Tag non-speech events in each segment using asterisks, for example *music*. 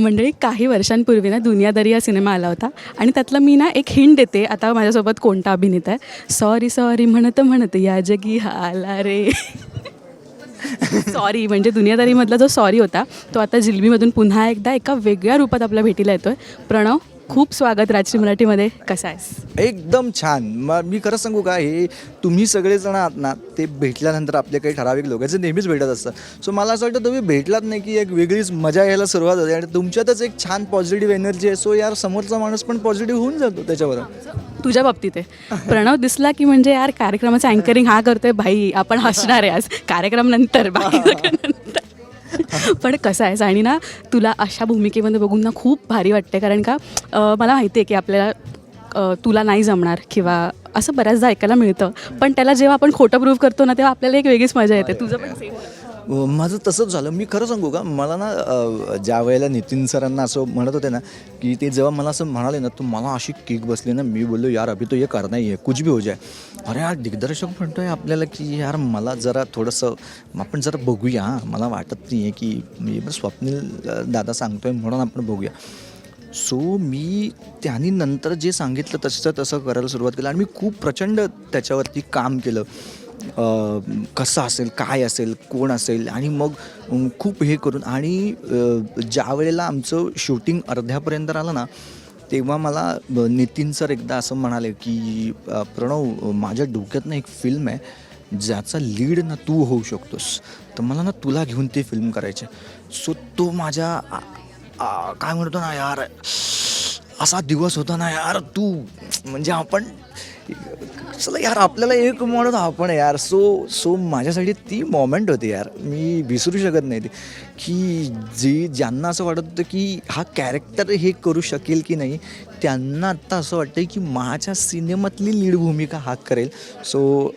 मंडळी काही वर्षांपूर्वी ना दुनियादारी हा सिनेमा आला होता आणि त्यातला मी ना एक हिंट देते. आता माझ्यासोबत कोणता अभिनेता आहे? सॉरी सॉरी म्हणत म्हणत या जगी आला रे. सॉरी म्हणजे दुनियादारीमधला जो सॉरी होता तो आता जिलबीमधून पुन्हा एकदा एका वेगळ्या रूपात आपल्या भेटीला येतोय. प्रणव खूप स्वागत राजश्री मराठीमध्ये. कसा आहेस? एकदम छान. मग मी खरं सांगू का हे तुम्ही सगळेजण आहात ना ते भेटल्यानंतर आपले काही ठराविक लोक आहेत, जे नेहमीच भेटत असतात. सो मला असं वाटतं तुम्ही भेटलात नाही की एक वेगळीच मजा यायला सुरुवात होते आणि तुमच्यातच एक छान पॉझिटिव्ह एनर्जी आहे. सो यार समोरचा माणूस पण पॉझिटिव्ह होऊन जातो त्याच्यावर तुझ्या बाबतीत आहे. प्रणव दिसला की म्हणजे यार कार्यक्रमाचं अँकरिंग हा करतोय भाई आपण हसणार आहे आज. कार्यक्रम नंतर बाकी *laughs* पण कसं आहेस आणि ना तुला अशा भूमिकेमध्ये बघून ना खूप भारी वाटते कारण का मला माहिती आहे की आपल्याला तुला नाही जमणार किंवा असं बऱ्याचदा ऐकायला मिळतं. पण त्याला जेव्हा आपण खोटं प्रूव्ह करतो ना तेव्हा आपल्याला एक वेगळीच मजा येते. तुझं पण माझं तसंच झालं. मी खरं सांगू का मला ना ज्या वेळेला नितीन सरांना असं म्हणत होते ना की ते जेव्हा मला असं म्हणाले ना तू मला अशी किक बसली ना मी बोललो यार अभि तो ये करना ही आहे कुछ भी हो जाय अरे यार दिग्दर्शक म्हणतोय आपल्याला की यार मला जरा थोडंसं आपण जरा बघूया हां मला वाटत नाही आहे की मी पण स्वप्नील दादा दादा सांगतोय म्हणून आपण बघूया. सो मी त्यांनी नंतर जे सांगितलं तसं तसं करायला सुरुवात केलं आणि मी खूप प्रचंड त्याच्यावरती काम केलं. कसं असेल काय असेल कोण असेल आणि मग खूप हे करून आणि ज्या वेळेला आमचं शूटिंग अर्ध्यापर्यंत आलं ना तेव्हा मला नितीन सर एकदा असं म्हणाले की प्रणव माझ्या डोक्यातनं एक फिल्म आहे ज्याचा लीड ना तू होऊ शकतोस. तर मला ना तुला घेऊन ती फिल्म करायची सो तो माझ्या काय म्हणतो ना यार असा दिवस होता ना यार तू म्हणजे आपण चला यार आपल्याला एक म्हणत आपण यार. सो सो माझ्यासाठी ती मोमेंट होती यार. मी विसरू शकत नाही ती. की जी ज्यांना असं वाटत होतं की हा कॅरेक्टर हे करू शकेल की नाही त्यांना आत्ता असं वाटतं की माझ्या सिनेमातली लीड भूमिका हा करेल. सो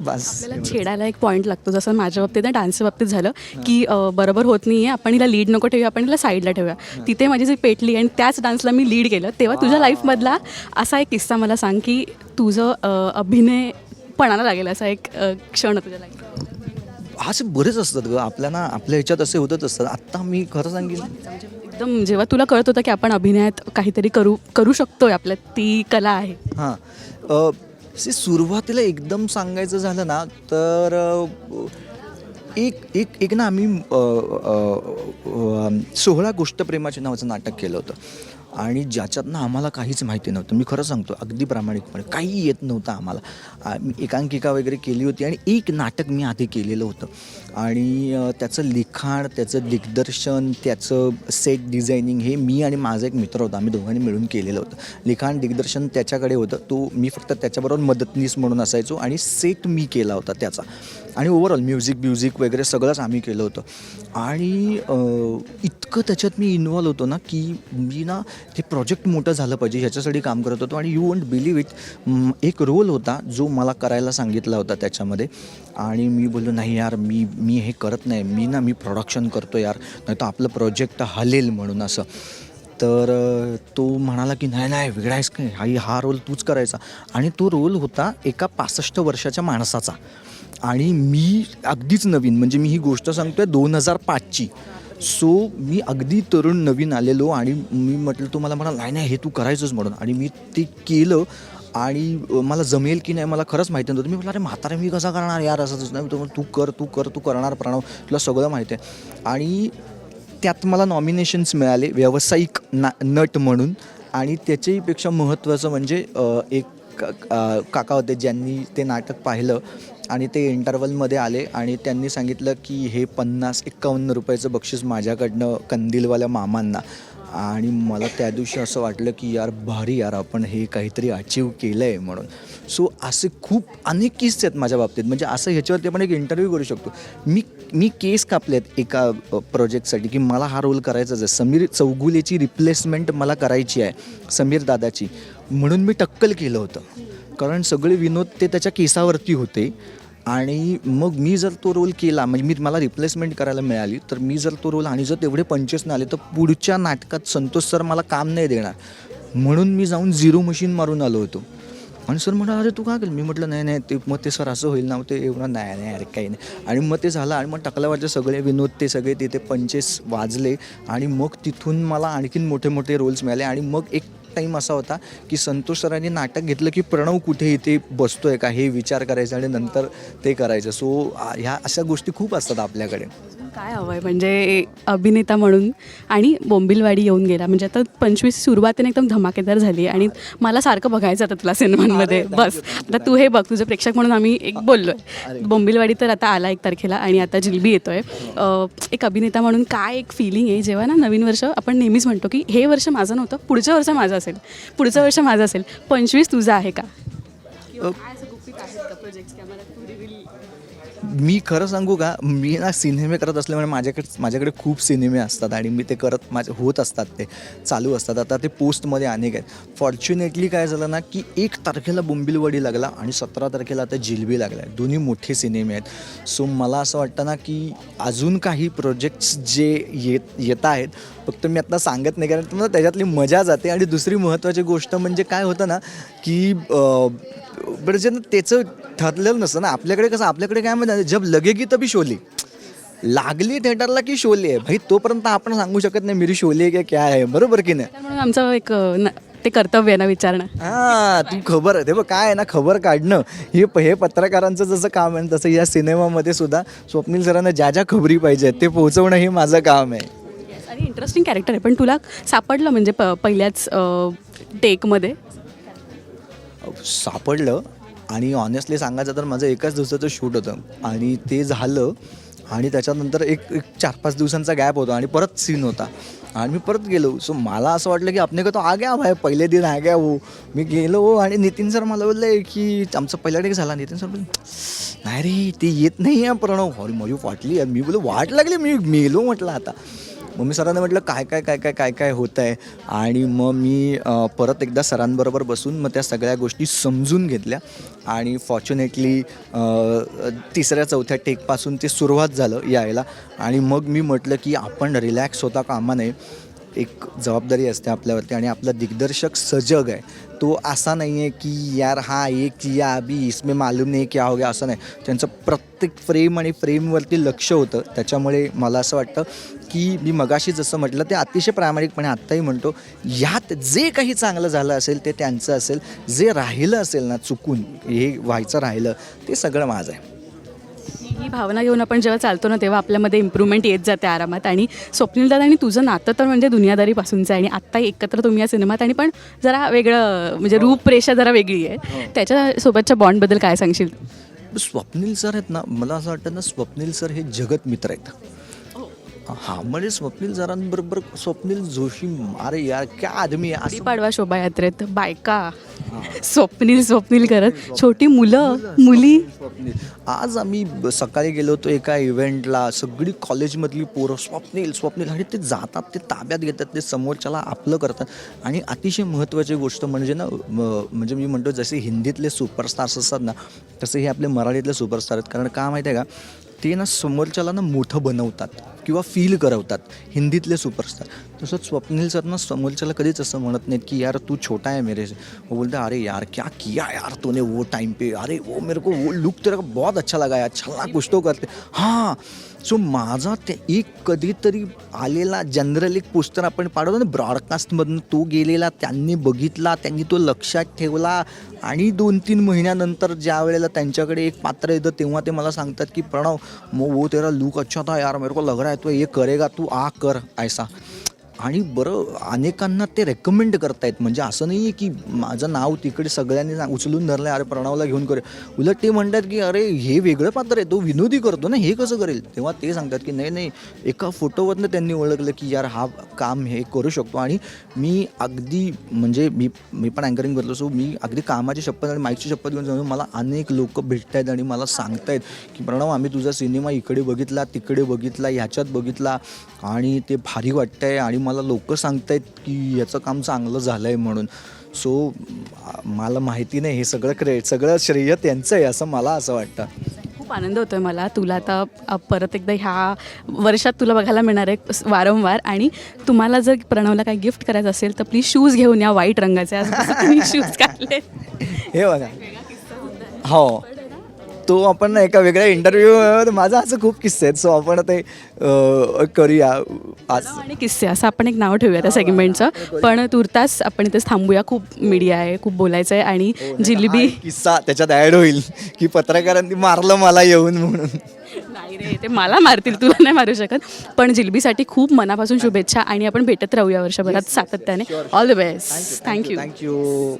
बस. आपल्याला छेडायला एक पॉईंट लागतो. जसं माझ्या बाबतीत ना डान्सच्या बाबतीत झालं की अं, बरोबर होत नाही आहे आपण हिला लीड नको ठेवूया आपण हिला साईडला ठेवूया. तिथे माझी जी पेटली आणि त्याच डान्सला मी लीड केलं तेव्हा तुझ्या लाईफमधला असा एक किस्सा मला सांग की तुझं अं, अभिनय पणाला लागेल असा एक अं, क्षण आहे तुझ्या लाईफ असे बरेच असतात ग. आपल्याला आपल्या ह्याच्यात असे होतच असतात. आत्ता मी खरं सांगेल. एकदम जेव्हा तुला कळत होतं की आपण अभिनयात काहीतरी करू करू शकतोय आपल्यात ती कला आहे. हां. अ, से सुरुवातीला एकदम सांगायचं झालं ना तर एक एक एक ना आम्ही सोहळा गोष्ट प्रेमाच्या नावाचं नाटक केलं होतं. आणि ज्याच्यातनं आम्हाला काहीच माहिती नव्हतं. मी खरं सांगतो अगदी प्रामाणिकपणे काही येत नव्हतं आम्हाला. मी एकांकिका वगैरे केली होती आणि एक नाटक मी आधी केलेलं होतं. आणि त्याचं लिखाण त्याचं दिग्दर्शन त्याचं सेट डिझायनिंग हे मी आणि माझा एक मित्र होता. आम्ही दोघांनी मिळून केलेलं होतं. लिखाण दिग्दर्शन त्याच्याकडे होतं. तो मी फक्त त्याच्याबरोबर मदतनीस म्हणून असायचो आणि सेट मी केला होता त्याचा. आणि ओव्हरऑल म्युझिक म्युझिक वगैरे सगळंच आम्ही केलं होतं. आणि इतकं त्याच्यात मी इन्वॉल्व्ह होतो ना की मी ना ते प्रोजेक्ट मोठं झालं पाहिजे ह्याच्यासाठी काम करत होतो. आणि यू वोंट बिलीव्ह इट एक रोल होता जो मला करायला सांगितला होता त्याच्यामध्ये. आणि मी बोललो नाही यार मी मी हे करत नाही. मी ना मी प्रोडक्शन करतो यार. नाही तर आपलं प्रोजेक्ट हलेल म्हणून असं. तर तो म्हणाला की नाही नाही वेगळायस काय हा हा रोल तूच करायचा. आणि तो रोल होता एका पासष्ट वर्षाच्या माणसाचा. आणि मी अगदीच नवीन म्हणजे मी ही गोष्ट सांगतोय दोन हजार पाचची. सो मी अगदी तरुण नवीन आलेलो आणि मी म्हटलं तो मला म्हणा नाही नाही हे तू करायचंच म्हणून. आणि मी ते केलं आणि मला जमेल की नाही मला खरंच माहिती नव्हतं. मी म्हटलं अरे म्हातारे मी कसा करणार यार? असंच नाही तो तू कर तू कर तू करणार प्रणव तुला सगळं माहिती आहे. आणि त्यात मला नॉमिनेशन्स मिळाले व्यावसायिक ना नट म्हणून. आणि त्याच्याहीपेक्षा महत्त्वाचं म्हणजे एक का- काका होते ज्यांनी ते नाटक पाहिलं. आणि ते इंटरवलमध्ये आले आणि त्यांनी सांगितलं की हे पन्नास एक्कावन्न रुपयाचं बक्षीस माझ्याकडनं कंदीलवाल्या मामांना. आणि मला त्या दिवशी असं वाटलं की यार भारी यार आपण हे काहीतरी अचीव केलं आहे म्हणून. सो असे खूप अनेक किस्से आहेत माझ्या बाबतीत. म्हणजे असं ह्याच्यावरती आपण एक इंटरव्ह्यू करू शकतो. मी मी केस कापलेत एका प्रोजेक्टसाठी की मला हा रोल करायचाच आहे. समीर चौगुलेची रिप्लेसमेंट मला करायची आहे समीर दादाची. म्हणून मी टक्कल केलं होतं. कारण सगळे विनोद ते त्याच्या केसावरती होते. आणि मग मी जर तो रोल केला म्हणजे मी मला रिप्लेसमेंट करायला मिळाली तर मी जर तो रोल आणि जर तेवढे पंचवीस नाही आले तर पुढच्या नाटकात संतोष सर मला काम नाही देणार. म्हणून मी जाऊन झिरो मशीन मारून आलो होतो. आणि सर म्हणाला अरे तू का केलं? मी म्हटलं नाही नाही ते मग ते सर असं होईल ना ते एवढं नाही नाही अरे काही नाही. आणि मग ते झालं आणि मग टकलावरचे सगळे विनोद ते सगळे तिथे पंचेस वाजले आणि मग तिथून मला आणखीन मोठे मोठे रोल्स मिळाले आणि मग एक टाईम असा होता की संतोष सरांनी नाटक घेतलं की प्रणव कुठे इथे बसतोय का हे विचार करायचं आणि नंतर ते करायचं. सो ह्या अशा गोष्टी खूप असतात आपल्याकडे. काय हवं आहे म्हणजे अभिनेता म्हणून आणि बोंबिलवाडी येऊन गेला. म्हणजे आता पंचवीस सुरुवातीने एकदम धमाकेदार झाली आणि मला सारखं बघायचं आता तुला सिनेमांमध्ये. बस. आता तू हे बघ तुझे प्रेक्षक म्हणून आम्ही एक बोललोय. बोंबिलवाडी तर आता आला एक तारखेला आणि आता जिलबी येतोय. अं, एक अभिनेता म्हणून काय एक फिलिंग आहे? जेव्हा ना नवीन वर्ष आपण नेहमीच म्हणतो की हे वर्ष माझं नव्हतं पुढचं वर्ष माझं असेल. पुढचं वर्ष माझं असेल. पंचवीस तुझं आहे का? मी खरं सांगू का मी ना सिनेमे करत असल्यामुळे माझ्याकडे माझ्याकडे खूप सिनेमे असतात आणि मी ते करत माझे होत असतात ते चालू असतात. आता ते पोस्टमध्ये अनेक आहेत. फॉर्च्युनेटली काय झालं ना की एक तारखेला बोंबिलवाडी लागला आणि सतरा तारखेला आता जिलबी लागला आहे. दोन्ही मोठे सिनेमे आहेत. सो मला असं वाटतं ना की अजून काही प्रोजेक्ट्स जे येत येत आहेत फक्त मी आता सांगत नाही कारण तुम्हाला त्याच्यातली मजा जाते. आणि दुसरी महत्त्वाची गोष्ट म्हणजे काय होतं ना की अं, बरं जे ना त्याचं ठरलेलं नसतं ना. आपल्याकडे कसं आपल्याकडे काय म्हणतात जब लगेगी तभी शोले. लागली थिएटरला की शोले आहे. भाई तोपर्यंत आपण सांगू शकत नाही मेरी शोले आहे की क्या आहे. बरोबर की नाही? म्हणून आमचं एक न- ते कर्तव्य आहे ना विचारणं. हां तू खबर आहे. ते बघ काय आहे ना खबर काढणं. हे प- हे पत्रकारांचं जसं काम आहे तसं या सिनेमामध्ये सुद्धा स्वप्नील सरांना ज्या ज्या खबरी पाहिजेत ते पोहोचवणं हे माझं काम आहे. आणि इंटरेस्टिंग कॅरेक्टर आहे. पण तुला सापडलं म्हणजे प पहिल्याच टेकमध्ये सापडलं आणि ऑनेस्टली सांगायचं तर माझं एकाच दिवसाचं शूट होतं. आणि ते झालं आणि त्याच्यानंतर एक एक चार पाच दिवसांचा गॅप होता आणि परत सीन होता. आणि मी परत गेलो. सो मला असं वाटलं की आपने का तो आ गया भाई? पहिले दिन आ गया हो मी गेलो आणि नितीन सर मला बोलले की आमचा पहिला डे झाला. नितीन सर बोलले नाही रे ते येत नाही आहे प्रणव. अरे माझी वाटली मी बोललो वाट लागली मी मेलो म्हटलं आता. मग मी सरांना म्हटलं काय काय काय काय काय काय होत आहे? आणि मग मी परत एकदा सरांबरोबर बसून मग त्या सगळ्या गोष्टी समजून घेतल्या. आणि फॉर्च्युनेटली तिसऱ्या चौथ्या टेकपासून ते सुरुवात झालं यायला. आणि मग मी म्हटलं की आपण रिलॅक्स होता कामा नये. एक जबाबदारी असते आपल्यावरती आणि आपला दिग्दर्शक सजग आहे. तो असा नाही आहे की यार हा एक किया अभी इसमें मालूम नाही क्या हो गया असं नाही. त्यांचं प्रत्येक फ्रेम आणि फ्रेमवरती लक्ष होतं. त्याच्यामुळे मला असं वाटतं की मी मगाशी जसं म्हटलं ते अतिशय प्रामाणिकपणे आत्ताही म्हणतो यात जे काही चांगलं झालं असेल ते त्यांचं असेल. जे राहिलं असेल ना चुकून हे व्हायचं राहिलं ते सगळं माझं आहे. ही भावना घेऊन आपण जेव्हा चालतो ना तेव्हा आपल्यामध्ये इम्प्रूव्हमेंट येत जाते आरामात. आणि स्वप्नील दादा आणि तुझं नातं तर म्हणजे दुनियादारीपासूनचं आहे आणि आत्ता एकत्र तुम्ही या सिनेमात आणि पण जरा वेगळं म्हणजे रूपरेषा जरा वेगळी आहे. त्याच्यासोबतच्या बॉन्डबद्दल काय सांगशील? स्वप्नील सर आहेत ना मला असं वाटतं ना स्वप्नील सर हे जगत मित्र आहेत. हा म्हणजे स्वप्नील सरांबरोबर स्वप्नील जोशी अरे यार क्या आदमी आहे असं पाडवा शोभायात्रेत बायका. स्वप्नील स्वप्नील करत छोटी मुलं मुली स्वप्नील आज आम्ही ब- सकाळी गेलो होतो एका इव्हेंटला सगळी कॉलेजमधली पोरं स्वप्नील स्वप्नील आणि ते जातात ते ताब्यात घेतात ते समोरच्याला आपलं करतात. आणि अतिशय महत्त्वाची गोष्ट म्हणजे ना म- म्हणजे मी म्हणतो जसे हिंदीतले सुपरस्टार्स असतात ना तसे हे आपले मराठीतले सुपरस्टार आहेत. कारण का माहिती आहे का? ते ना समोरच्याला ना मोठं बनवतात किंवा फील करवतात. हिंदीतले सुपरस्टार तसंच स्वप्नील सर ना समोरच्याला कधीच असं म्हणत नाहीत की यार तू छोटा है मेरे से. वो बोलते अरे यार क्या किया यार तूने वो टाइम पे? अरे वो मेरे को वो लुक तेरा बहुत अच्छा लगा यार छल्ला कुछ तो करते. हां सो माझा ते एक कधीतरी आलेला जनरल एक पोस्टर आपण पाठवतो ना ब्रॉडकास्टमधून तो गेलेला त्यांनी बघितला त्यांनी तो लक्षात ठेवला आणि दोन तीन महिन्यानंतर ज्या वेळेला त्यांच्याकडे एक पात्र येतं तेव्हा ते मला सांगतात की प्रणव मग वो तेरा लुक अच्छा था यार मेरे को लग रहा है तो ये करेगा तू आ कर ऐसा. आणि बरं अनेकांना ते रेकमेंड करतायत. म्हणजे असं नाही आहे की माझं नाव तिकडे सगळ्यांनी उचलून धरलं अरे प्रणवला घेऊन करे. उलट ते म्हणतात की अरे हे वेगळं पात्र आहे तो विनोदी करतो ना हे कसं करेल? तेव्हा ते सांगतात की नाही नाही एका फोटोवरनं त्यांनी ओळखलं की यार हा काम हे करू शकतो. आणि मी अगदी म्हणजे मी मी पण अँकरिंग करतो सो मी अगदी कामाची शपथ आणि माईकची शपथ घेऊन जाऊन मला अनेक लोक भेटत आहेत आणि मला सांगतायत की प्रणव आम्ही तुझा सिनेमा इकडे बघितला तिकडे बघितला ह्याच्यात बघितला आणि ते भारी वाटतंय आणि मला लोक सांगतायत की याचं काम चांगलं झालं आहे म्हणून. सो मला माहिती नाही हे सगळं क्रेडिट सगळं श्रेय त्यांचं आहे असं मला असं वाटतं. खूप आनंद होतोय मला. तुला आता परत एकदा ह्या वर्षात तुला बघायला मिळणार आहे वारंवार. आणि तुम्हाला जर प्रणवला काही गिफ्ट करायचं असेल तर प्लीज शूज घेऊन या व्हाईट रंगाचे. शूज काढले *laughs* हे बघा. हो. तो आपण ना एका वेगळ्या इंटरव्ह्यू माझा असं खूप किस्से आहेत सो आपण ते करूया. आज. आणि किस्से असं आपण एक नाव ठेवूया त्या सेगमेंटचं पण तुर्तास आपण इथेच थांबूया. खूप मीडिया आहे खूप बोलायचं आहे आणि जिलेबी हा किस्सा त्याच्यात ऍड होईल की पत्रकारांनी मारलं मला येऊन म्हणून. नाही रे ते मला मारतील तुला नाही मारू शकत. पण जिलबीसाठी खूप मनापासून शुभेच्छा आणि आपण भेटत राहूया वर्षभरात सातत्याने. All the best thank you thank you